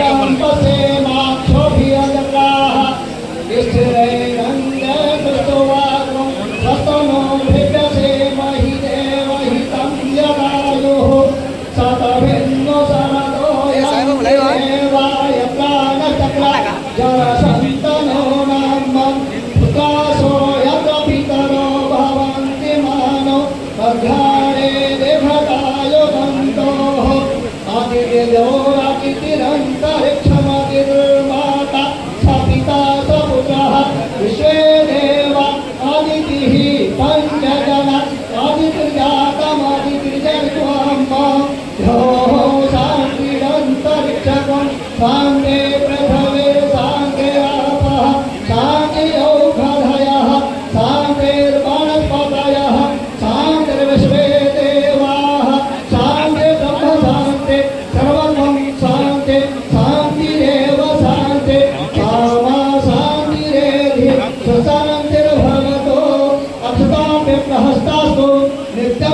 কথা বলবে me está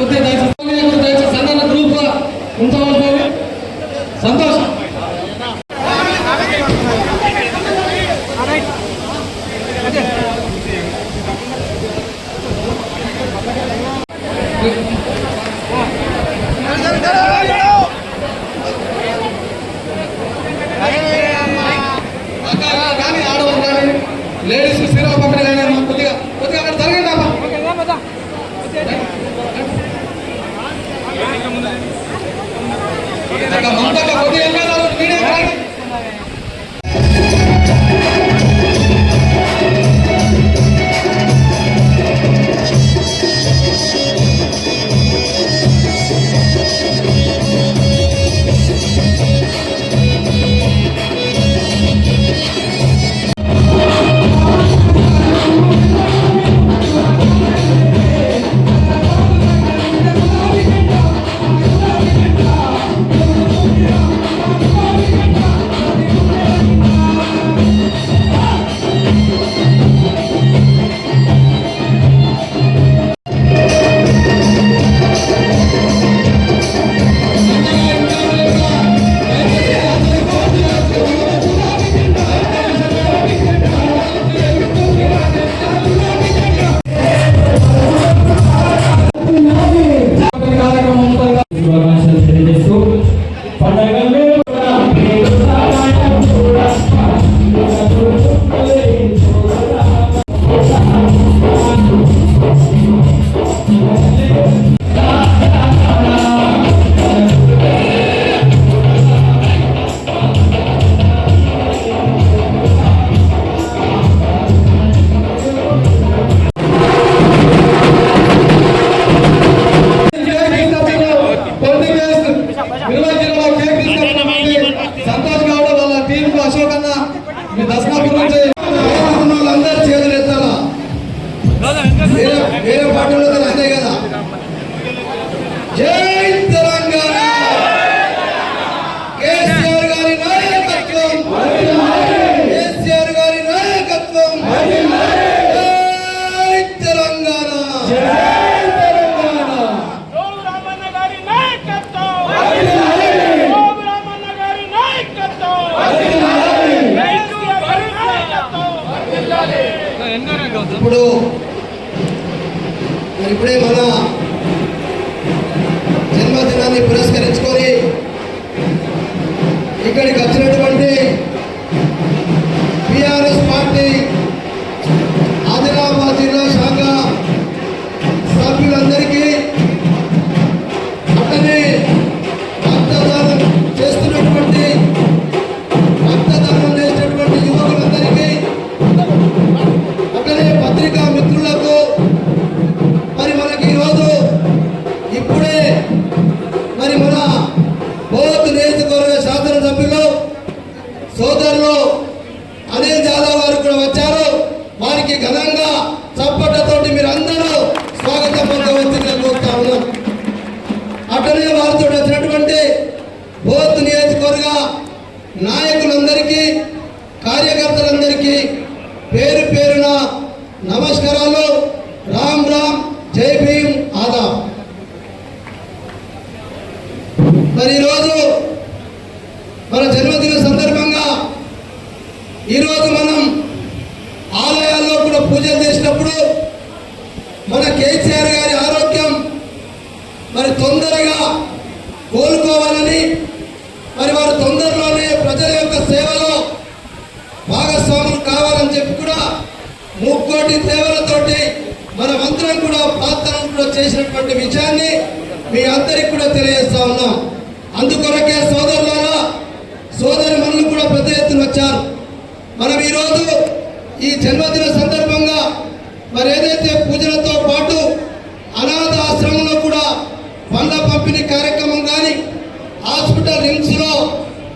não tem అక్క మరి ఇప్పుడే మనం కూడా వచ్చారు. వారికి ఘనంగా చప్పట్లతోటి మీరు అందరూ స్వాగతం పొందవలసిందిగా కోరుతా ఉన్నాం అట్లనే వారితో వచ్చినటువంటి బోధ్ నియోజకవర్గ నాయకులందరికీ కార్యకర్తలందరికీ పేరు పేరున నమస్కారాలు రామ్ రామ్ జై భీమ్ ఆదాబ్ మరి ఈరోజు మన జన్మదిన సందర్భంగా ఈరోజు మనం ఆలయాల్లో కూడా పూజలు చేసినప్పుడు మన కేసీఆర్ గారి ఆరోగ్యం మరి తొందరగా కోలుకోవాలని మరి వారు తొందరలోనే ప్రజల యొక్క సేవలో భాగస్వాములు కావాలని చెప్పి కూడా ముక్కోటి సేవలతోటి మన మంత్రం కూడా ప్రార్థనలు కూడా చేసినటువంటి విషయాన్ని మీ అందరికి కూడా తెలియజేస్తా ఉన్నాం అందుకొరకే సోదరులారా సోదరి మనులు కూడా పెద్ద ఎత్తున వచ్చారు మనం ఈరోజు ఈ జన్మదిన సందర్భంగా మరి ఏదైతే పూజలతో పాటు అనాథ ఆశ్రమంలో కూడా పండ్ల పంపిణీ కార్యక్రమం కానీ హాస్పిటల్ రిమ్స్లో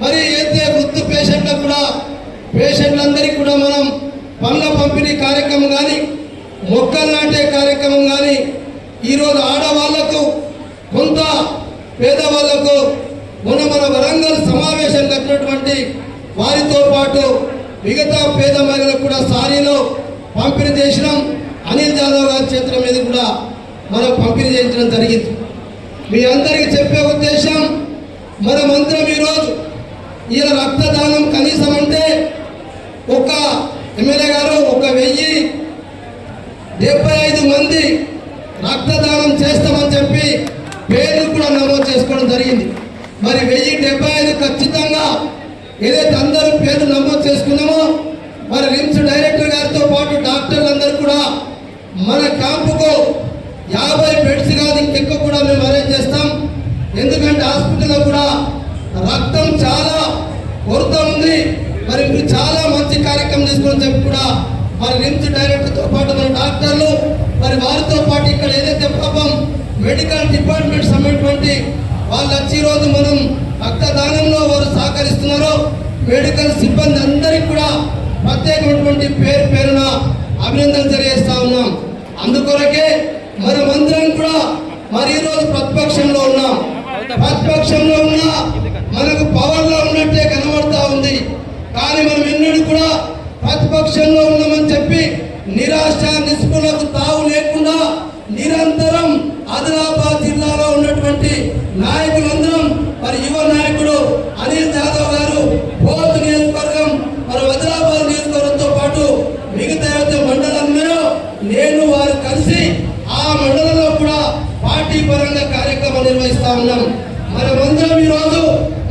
మరి ఏదైతే వృద్ధు పేషెంట్లకు కూడా పేషెంట్లందరికీ కూడా మనం పండ్ల పంపిణీ కార్యక్రమం కానీ మొక్కలు నాటే కార్యక్రమం కానీ ఈరోజు ఆడవాళ్ళకు కొంత పేదవాళ్ళకు మొన్న మన వరంగల్ సమావేశం కట్టినటువంటి వారితో పాటు మిగతా పేద మహిళలకు కూడా సారీలో పంపిణీ చేసినాం. అనిల్ జాదవ్ గారి చేతుల మీద కూడా మనం పంపిణీ చేయించడం జరిగింది. మీ అందరికీ చెప్పే ఉద్దేశం మన మంత్రం ఈరోజు ఈయన రక్తదానం కనీసం అంటే ఒక ఎమ్మెల్యే గారు ఒక వెయ్యి డెబ్బై ఐదు మంది రక్తదానం చేస్తామని చెప్పి పేర్లు కూడా నమోదు చేసుకోవడం జరిగింది. మరి వెయ్యి డెబ్బై ఐదు ఖచ్చితంగా ఏదైతే అందరూ పేర్లు నమోదు చేసుకున్నామో మరి రిమ్స్ డైరెక్టర్ గారితో పాటు డాక్టర్లు అందరూ కూడా మన క్యాంపు కొరత ఉంది. మరి మీరు చాలా మంచి కార్యక్రమం తీసుకొని చెప్పి కూడా మరి రిమ్స్ డైరెక్టర్తో పాటు మన డాక్టర్లు మరి వారితో పాటు ఇక్కడ ఏదైతే పాపం మెడికల్ డిపార్ట్మెంట్ అన్నటువంటి వాళ్ళు వచ్చి ఈరోజు మనం రక్తదానంలో వారు సహకరిస్తున్నారో మెడికల్ సిబ్బంది అందరికీ కూడా ప్రత్యేకమైనటువంటి పేరు పేరున అభినందనలు తెలియజేస్తా ఉన్నాం. అందుకొరకే మనమందరం కూడా మరి ఈరోజు ప్రతిపక్షంలో ఉన్నాం. ప్రతిపక్షంలో ఉన్నా మనకు పవర్లో లో ఉన్నట్టే కనబడతా ఉంది కానీ మనం ఎన్నడూ కూడా ప్రతిపక్షంలో ఉన్నామని చెప్పి నిరాశ నిస్పృహలకు తావు లేకుండా నిరంతరం ఆదిలాబాద్ జిల్లాలో ఉన్నటువంటి నాయకులందరం మరి యువ నాయకుడు అనిల్ జాదవ్ గారు బోధ్ నియోజకవర్గం మరి ఆదిలాబాద్ నియోజకవర్గంతో పాటు మిగతా మండలంలో నేను వారు కలిసి ఆ మండలంలో కూడా పార్టీ పరంగా కార్యక్రమం నిర్వహిస్తా ఉన్నాం మనమందరం ఈరోజు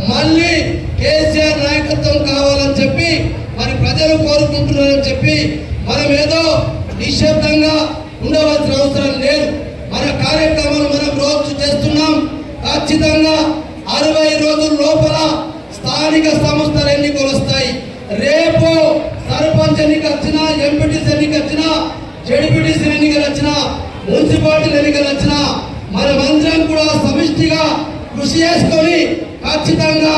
మళ్ళీ కేసీఆర్ నాయకత్వం కావాలని చెప్పి మరి ప్రజలు కోరుకుంటున్నారని చెప్పి మనం ఏదో నిశ్శబ్దంగా ఉండవలసిన అవసరం లేదు మన కార్యక్రమాలు మనం రోజు చేస్తున్నాం ఖచ్చితంగా అరవై రోజుల లోపల స్థానిక సంస్థల ఎన్నికలు వస్తాయి రేపు సర్పంచ్ ఎన్నిక వచ్చినా ఎంపీటీసీ ఎన్నిక వచ్చినా జడ్పీటీసీ ఎన్నికలు వచ్చినా మున్సిపాలిటీ ఎన్నికలు వచ్చినా మనమందరం కూడా సమిష్టిగా కృషి చేసుకొని ఖచ్చితంగా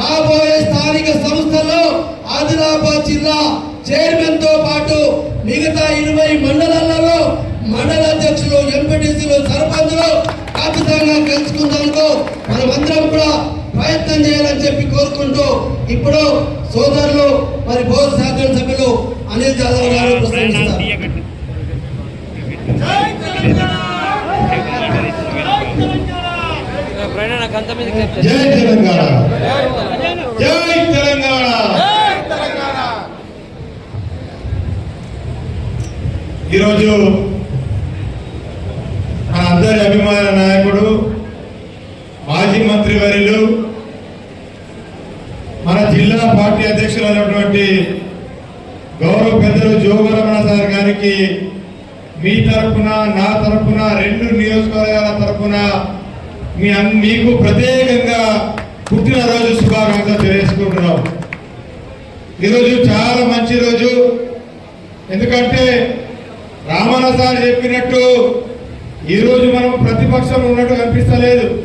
రాబోయే స్థానిక సంస్థల్లో ఆదిలాబాద్ జిల్లా చైర్మన్తో పాటు మిగతా ఇరవై మండలాలలో మండల అధ్యక్షులు ఎంపీటీసీలు సర్పంచులు ఖచ్చితంగా గెలుచుకుందాంకో మనమందరం కూడా ప్రయత్నం చేయాలని చెప్పి కోరుకుంటూ ఇప్పుడు సోదరులు మరి బోధ శాసన సభ్యులు అనిల్ జాదవ్ గారు ప్రసంగిస్తారు. జై తెలంగాణ జై తెలంగాణ ప్రణాళిక గంత మీద క్లిప్ జై తెలంగాణ జై తెలంగాణ. జై తెలంగాణ. ఈరోజు మన అందరి అభిమాన నాయకుడు మాజీ మంత్రి వర్యులు మన జిల్లా పార్టీ అధ్యక్షులైనటువంటి గౌరవ పెద్దలు జోగురమణ సార్ గారికి మీ తరఫున నా తరపున రెండు నియోజకవర్గాల తరఫున మీ అన్- మీకు ప్రత్యేకంగా పుట్టినరోజు శుభాకాంక్షలు తెలియజేసుకుంటున్నాం. ఈరోజు చాలా మంచి రోజు. ఎందుకంటే రామణ సార్ చెప్పినట్టు ఈరోజు మనం ప్రతిపక్షం ఉన్నట్టు కనిపిస్తలేదు.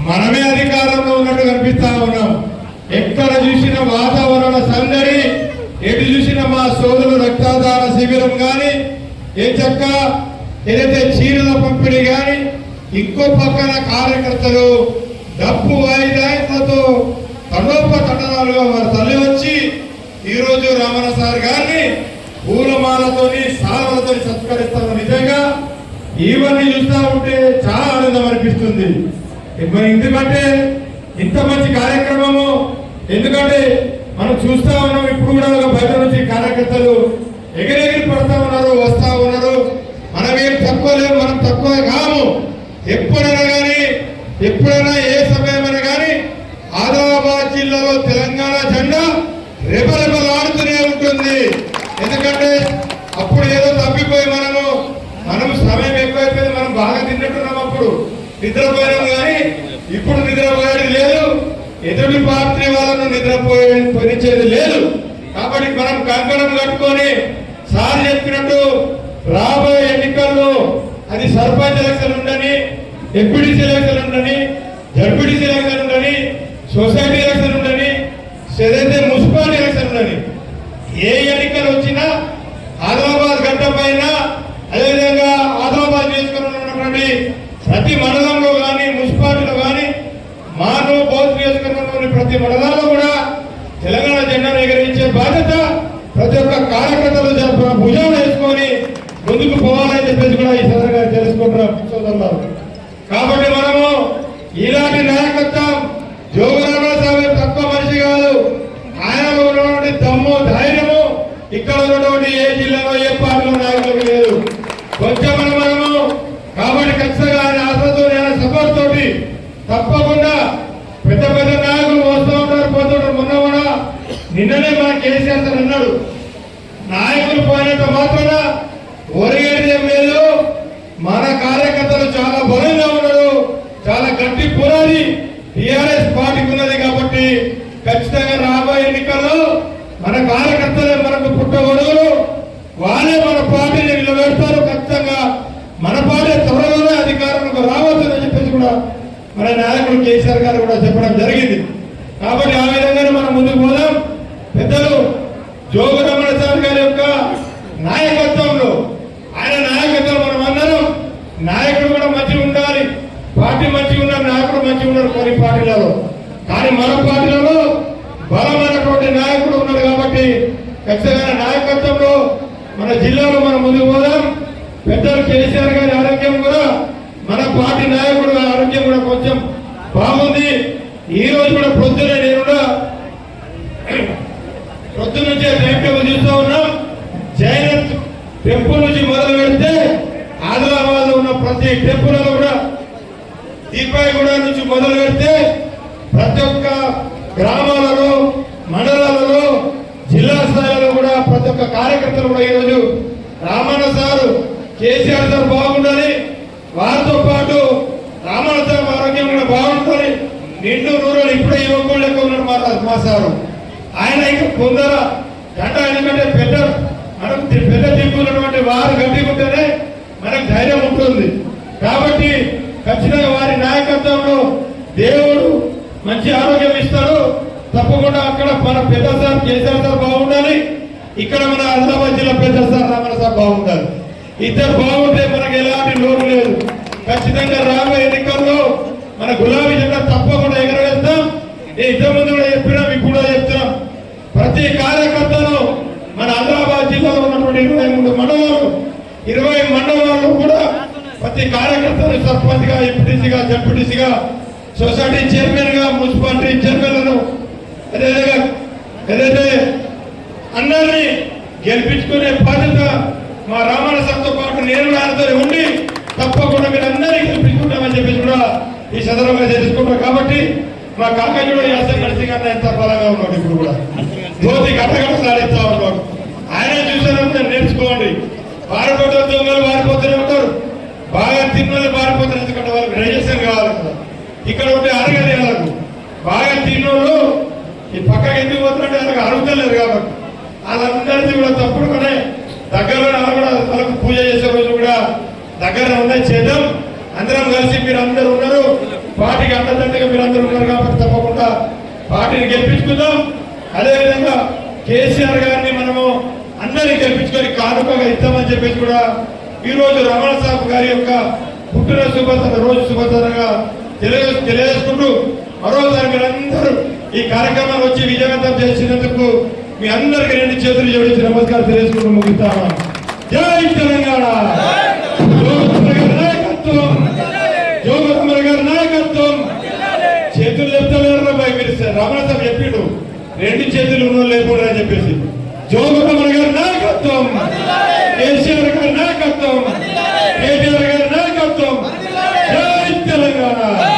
మనమే అధికారంలో ఉన్నట్టు కనిపిస్తా ఉన్నాం. ఎక్కడ చూసిన వాతావరణ సందడి ఎటు చూసిన మా సోదరులు రక్తదాన శిబిరం కానీ ఏ చక్క ఏదైతే చీరల పంపిణీ కానీ ఇంకో పక్కన కార్యకర్తలు డబ్బు వాయిదాయలతో తండోపతండనాలుగా వారి తల్లి వచ్చి ఈరోజు రామణ సార్ గారిని పూలమాలతోని సాలతో సత్కరిస్తాను. నిజంగా ఇవన్నీ చూస్తా ఉంటే చాలా ఆనందం అనిపిస్తుంది. ఎందుకంటే ఇంత మంచి కార్యక్రమము ఎందుకంటే మనం చూస్తా ఉన్నాం ఇప్పుడు కూడా ఒక బయట నుంచి కార్యకర్తలు ఎగిరెగిరి పడతా ఉన్నారు వస్తా ఉన్నారు. మనం ఏం తక్కువ లేవు మనం తక్కువ కాము. ఎప్పుడైనా కానీ ఎప్పుడైనా ఏ సమయమైనా కానీ ఆదిలాబాద్ జిల్లాలో తెలంగాణ జెండా రెపరెపలాడుతూనే ఉంటుంది. ఎందుకంటే అప్పుడు ఏదో తప్పిపోయి మనము మనం సమయం ఎక్కువైపోయింది మనం బాగా తిన్నట్టున్నాం అప్పుడు. నిద్రపోయినాం కానీ ఇప్పుడు నిద్రపోయేది లేదు. ఎదుటి పార్టీ వాళ్ళను నిద్రపోయే పనిచేది లేదు. కాబట్టి మనం కంకణం కట్టుకొని సార్ చెప్పినట్టు రాబోయే ఎన్నికల్లో అది సర్పంచ్ ఎలక్షన్ ఉండని డిప్యూటీ ఎలక్షన్ ఉండని జడ్పీటీ ఎలక్షన్ ఉండని సొసైటీ ఎలక్షన్ ఉండని ఏదైతే మున్సిపాలిటీ ఎలక్షన్ ఉండని ఏ ఎన్నికలు వచ్చినా ఆదిలాబాద్ గడ్డ పైన అదేవిధంగా ఆదిలాబాద్ నియోజకవర్గంలో ఉన్నటువంటి ప్రతి మండలంలో కానీ మున్సిపాలిటీలో కానీ మానవ బౌద్ధ నియోజకవర్గంలోని ప్రతి మండలంలో కూడా తెలంగాణ జెండాను ఎగరించే బాధ్యత ప్రతి ఒక్క కార్యకర్తలు జరుపున భుజం వేసుకొని ముందుకు పోవాలని చెప్పేసి కూడా ఈ సందర్భంగా తెలుసుకుంటున్నాం సోదరులారు కాబట్టి మనము ఇలాంటి నాయకత్వం జోగురామ స్వామి తక్కువ మనిషి కాదు ఆయనలో ఉన్నటువంటి దమ్ము ధైర్యము. ఇక్కడ ఉన్నటువంటి ఏ జిల్లాలో ఏ పార్టీలో నాయకులకు లేదు. కొంచెం మనము కాబట్టి ఖచ్చితంగా ఆయన ఆశతో ఆయన సపోర్ట్ తోటి తప్పకుండా పెద్ద పెద్ద నాయకులు వస్తూ ఉంటారు పోతుంటారు. మొన్న కూడా నిన్ననే మన కేసీఆర్ అన్నాడు నాయకులు పోయినంత మాత్రాన ఒరిగేది ఏం లేదు మన కార్యకర్తలు చాలా బలంగా ఉన్నారు చాలా గట్టి పునాది టిఆర్ఎస్ పార్టీకి ఉన్నది కాబట్టి ఖచ్చితంగా రాబోయే ఎన్నికల్లో మన కార్యకర్తలే మనకు పుట్టగొడుగులు వాళ్ళే పార్టీని నిలబెడతారు ఖచ్చితంగా మన పార్టీ త్వరలోనే అధికారంలోకి రావద్దని చెప్పేసి కూడా మన నాయకుడు కేసీఆర్ గారు కూడా చెప్పడం జరిగింది. కాబట్టి ఆ విధంగానే మనం ముందుకు పోదాం. పెద్దలు జోగురమణ సార్ గారి యొక్క నాయకత్వంలో ఆయన నాయకత్వం మనం అందరం నాయకుడు కూడా మంచిగా ఉండాలి. పార్టీ మంచిగా ఉన్నారు నాయకుడు మంచిగా ఉన్నారు కొన్ని పార్టీలలో. కానీ మన పార్టీలలో బలమైనటువంటి నాయకుడు ఉన్నాడు కాబట్టి ఖచ్చితంగా నాయకత్వంలో మన జిల్లాలో మనం ముందుకు పోదాం పెద్దలు కేసీఆర్ గారి ఆరోగ్యం కూడా మన పార్టీ నాయకుడు ఆరోగ్యం కూడా కొంచెం బాగుంది. ఈ రోజు కూడా పొద్దునే నేను కూడా పొద్దున్న నుంచే టైం టేబుల్ చూస్తూ ఉన్నాం జైన్ టెంపుల్ నుంచి మొదలు పెడితే ఆదిలాబాద్లో ఉన్న ప్రతి టెంపుల్ కూడా దీపాయగూడ నుంచి మొదలు పెడితే ప్రతి ఒక్క గ్రామాలలో మండలాలలో జిల్లా స్థాయిలో కూడా ప్రతి ఒక్క కార్యకర్తలు కూడా ఈరోజు రామన్న సారు కేసీఆర్ సార్ బాగుండాలి వారితో పాటు రామన్న సార్ ఆరోగ్యం కూడా బాగుంటుంది నిండు ఇప్పుడే యువకులు లెక్క ఉన్నాడు మా మా సారు. ఆయన ఇంకా కొందర గంట ఎందుకంటే పెద్ద మనకు పెద్ద దిక్కున్నటువంటి వారు గట్టికుంటేనే ఉంటేనే మనకు ధైర్యం ఉంటుంది. కాబట్టి ఖచ్చితంగా వారి నాయకత్వంలో దేవుడు మంచి ఆరోగ్యం ఇస్తాడు. తప్పకుండా అక్కడ మన పెద్ద సార్ కేసీఆర్ సార్ బాగుండాలి. ఇక్కడ మన ఆదిలాబాద్ జిల్లా పెద్ద సార్ రమణ సార్ బాగుండాలి. ఇద్దరు బాగుంటే మనకు ఎలాంటి లోటు లేదు. ఖచ్చితంగా రాబోయే ఎన్నికల్లో మన గులాబీ జెండా తప్పకుండా ఎగర నేను ఇంతకు కూడా చెప్పినా మీకు కూడా చెప్తున్నా. ప్రతి కార్యకర్తను మన ఆదిలాబాద్ జిల్లాలో ఉన్నటువంటి ఇరవై మూడు మండలాలు ఇరవై మండలాల్లో కూడా ప్రతి కార్యకర్తను సర్పంచ్గా ఎంపీటీసీగా జడ్పీటీసీగా సొసైటీ చైర్మన్గా మున్సిపాలిటీ చైర్మన్లను అదేవిధంగా ఏదైతే అందరినీ గెలిపించుకునే బాధ్యత మా రామాయణ సార్తో పాటు నేను కూడా ఆయనతో ఉండి తప్పకుండా మీరు అందరినీ గెలిపించుకుంటామని చెప్పేసి కూడా ఈ సందర్భంగా తెలుసుకుంటాం కాబట్టి మా కాకాజుడు యాస నరసింహ ఎంత బలంగా ఉన్నాడు ఇప్పుడు కూడా. జ్యోతి గట్టగట్టలాడిస్తా ఉన్నాడు. ఆయన చూసారంటే నేర్చుకోండి. పారిపోతే దొంగలు పారిపోతూనే ఉంటారు. బాగా తిన్నోళ్ళు పారిపోతారు ఎందుకంటే వాళ్ళకి రిజర్వేషన్ కావాలి ఇక్కడ ఉంటే అడగలే వాళ్ళకు. బాగా తిన్నోళ్ళు ఈ పక్కకి ఎందుకు పోతుంటే వాళ్ళకి అడుగుతలేరు కాబట్టి. వాళ్ళందరినీ కూడా తప్పుడు కూడా దగ్గరలో కూడా వాళ్ళకు పూజ చేసే రోజు కూడా దగ్గర ఉన్నాయి. చేద్దాం. అందరం కలిసి మీరు అందరు ఉన్నారు. పార్టీకి అండదండగా మీరు అందరూ ఉన్నారు కాబట్టి తప్పకుండా పార్టీని గెలిపించుకుందాం. అదేవిధంగా కేసీఆర్ గారిని మనము అందరినీ గెలిపించుకొని కానుకగా ఇద్దామని చెప్పేసి కూడా ఈరోజు రమణ సాబ్ గారి యొక్క పుట్టిన శుభతర రోజు శుభతరగా తెలియ తెలియజేసుకుంటూ మరోసారి మీరందరూ ఈ కార్యక్రమాన్ని వచ్చి విజయవంతం చేసినందుకు మీ అందరికీ రెండు చేతులు జోడించి నమస్కారం తెలియజేసుకుంటూ ముగిస్తాను జై తెలంగాణ! నాయకత్వం జోగుతమ్మ గారి నాయకత్వం. చేతులు చెప్తలేరు అబ్బాయి మీరు రమణ సాబ్ చెప్పిండు. రెండు చేతులు ఉన్న లేకుండా అని చెప్పేసి. జోగుతమ్మ గారి నాయకత్వం. కేసీఆర్ గారి నాయకత్వం. కేటీఆర్ గారి నాయకత్వం. జై తెలంగాణ.